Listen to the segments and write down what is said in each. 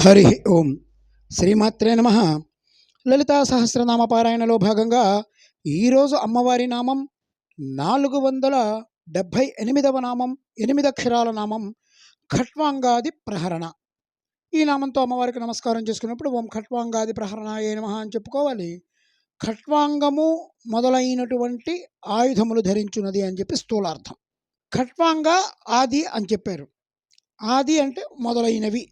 హరి ఓం. శ్రీమాత్రే నమ. లలితా సహస్రనామ పారాయణలో భాగంగా ఈరోజు అమ్మవారి నామం నాలుగు వందల డెబ్భై ఎనిమిదవ నామం ఎనిమిది అక్షరాల నామం ఖట్వాంగాది ప్రహరణ. ఈ నామంతో అమ్మవారికి నమస్కారం చేసుకున్నప్పుడు ఓం ఖట్వాంగాది ప్రహరణ ఏ నమ అని చెప్పుకోవాలి. ఖట్వాంగము మొదలైనటువంటి ఆయుధములు ధరించున్నది అని చెప్పి స్థూలార్థం. ఖట్వాంగ ఆది అని చెప్పారు. ఆది అంటే మొదలైనవి.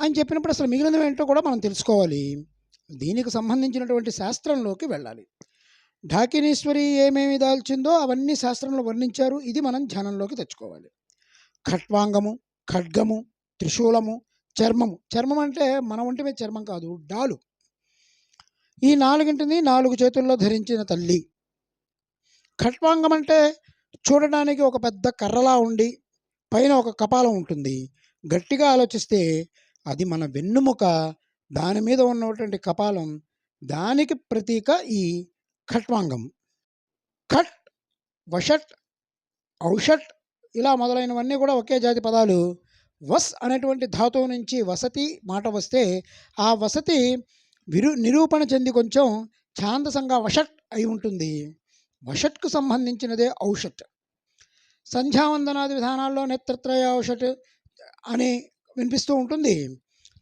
అని చెప్పినప్పుడు అసలు మిగిలినవి ఏంటో కూడా మనం తెలుసుకోవాలి. దీనికి సంబంధించినటువంటి శాస్త్రంలోకి వెళ్ళాలి. ఢాకినీశ్వరి ఏమేమి దాల్చిందో అవన్నీ శాస్త్రంలో వర్ణించారు. ఇది మనం ధ్యానంలోకి తెచ్చుకోవాలి. ఖట్వాంగము ఖడ్గము త్రిశూలము చర్మము. చర్మం అంటే మన ఒంటి మీద చర్మం కాదు డాలు. ఈ నాలుగింటిని నాలుగు చేతుల్లో ధరించిన తల్లి. ఖట్వాంగం అంటే చూడడానికి ఒక పెద్ద కర్రలా ఉండి పైన ఒక కపాలం ఉంటుంది. గట్టిగా ఆలోచిస్తే అది మన వెన్నుముక దాని మీద ఉన్నటువంటి కపాలం దానికి ప్రతీక ఈ ఖట్వాంగం. ఖట్ వషట్ ఔషట్ ఇలా మొదలైనవన్నీ కూడా ఒకే జాతి పదాలు. వస్ అనేటువంటి ధాతువు నుంచి వసతి మాట వస్తే ఆ వసతి విరు నిరూపణ చెంది కొంచెం ఛాందసంగా వషట్ అయి ఉంటుంది. వషట్కు సంబంధించినదే ఔషట్. సంధ్యావందనాది విధానాల్లో నేత్రత్రయ ఔషట్ అని వినిపిస్తూ ఉంటుంది.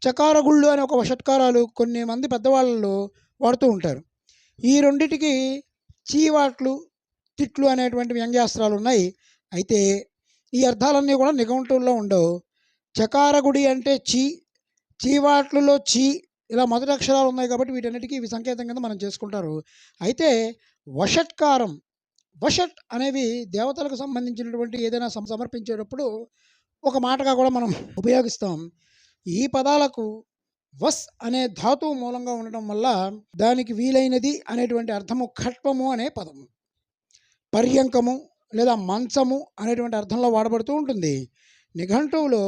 చకారగుళ్ళు అనే ఒక షట్కారాలు కొన్ని మంది పెద్దవాళ్ళు వాడుతూ ఉంటారు. ఈ రెండిటికి చీవాట్లు తిట్లు అనేటువంటి వ్యంగ్యాస్త్రాలు ఉన్నాయి. అయితే ఈ అర్థాలన్నీ కూడా నిఘంటువుల్లో ఉండవు. చకారగుడి అంటే చీ చీవాట్లలో చీ ఇలా మొదటి అక్షరాలు ఉన్నాయి కాబట్టి వీటన్నిటికీ ఇవి సంకేతం కింద మనం చేసుకుంటారు. అయితే వషట్కారం వషట్ అనేవి దేవతలకు సంబంధించినటువంటి ఏదైనా సమర్పించేటప్పుడు ఒక మాటగా కూడా మనం ఉపయోగిస్తాం. ఈ పదాలకు వస్ అనే ధాతువు మూలంగా ఉండడం వల్ల దానికి వీలైనది అనేటువంటి అర్థము ఖట్వము అనే పదము. పర్యంకము లేదా మంచము అనేటువంటి అర్థంలో వాడబడుతూ ఉంటుంది. నిఘంటువులో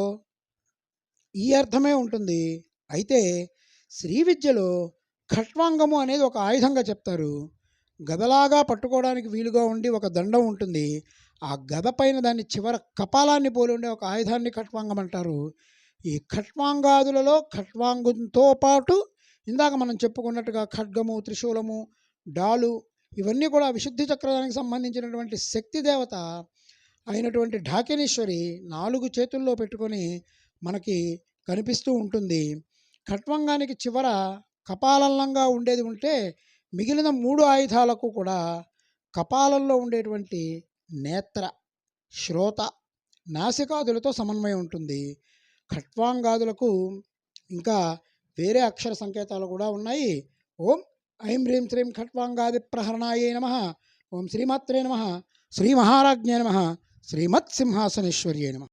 ఈ అర్థమే ఉంటుంది. అయితే శ్రీ విద్యలో ఖట్వాంగము అనేది ఒక ఆయుధంగా చెప్తారు. గదలాగా పట్టుకోవడానికి వీలుగా ఉండి ఒక దండం ఉంటుంది. ఆ గద పైన దాని చివర కపాలాన్ని పోలి ఉండే ఒక ఆయుధాన్ని ఖట్వాంగం అంటారు ఈ ఖట్వాంగాదులలో ఖట్వాంగంతో పాటు ఇందాక మనం చెప్పుకున్నట్టుగా ఖడ్గము త్రిశూలము డాలు ఇవన్నీ కూడా విశుద్ధి చక్రానికి సంబంధించినటువంటి శక్తి దేవత అయినటువంటి ఢాకినేశ్వరి నాలుగు చేతుల్లో పెట్టుకొని మనకి కనిపిస్తూ ఉంటుంది. ఖట్వంగానికి చివర కపాలంగా ఉండేది ఉంటే మిగిలిన మూడు ఆయుధాలకు కూడా కపాలంలో ఉండేటువంటి నేత్ర శ్రోత నాసికాదులతో సమన్వయం ఉంటుంది. ఖట్వాంగాదులకు ఇంకా వేరే అక్షర సంకేతాలు కూడా ఉన్నాయి. ఓం ఐం హ్రీం శ్రీం ఖట్వాంగాది ప్రహరణాయే నమ. ఓం శ్రీమాత్రే నమ. శ్రీ మహారాజ్ఞే నమ. శ్రీమత్ సింహాసనేశ్వర్యే నమ.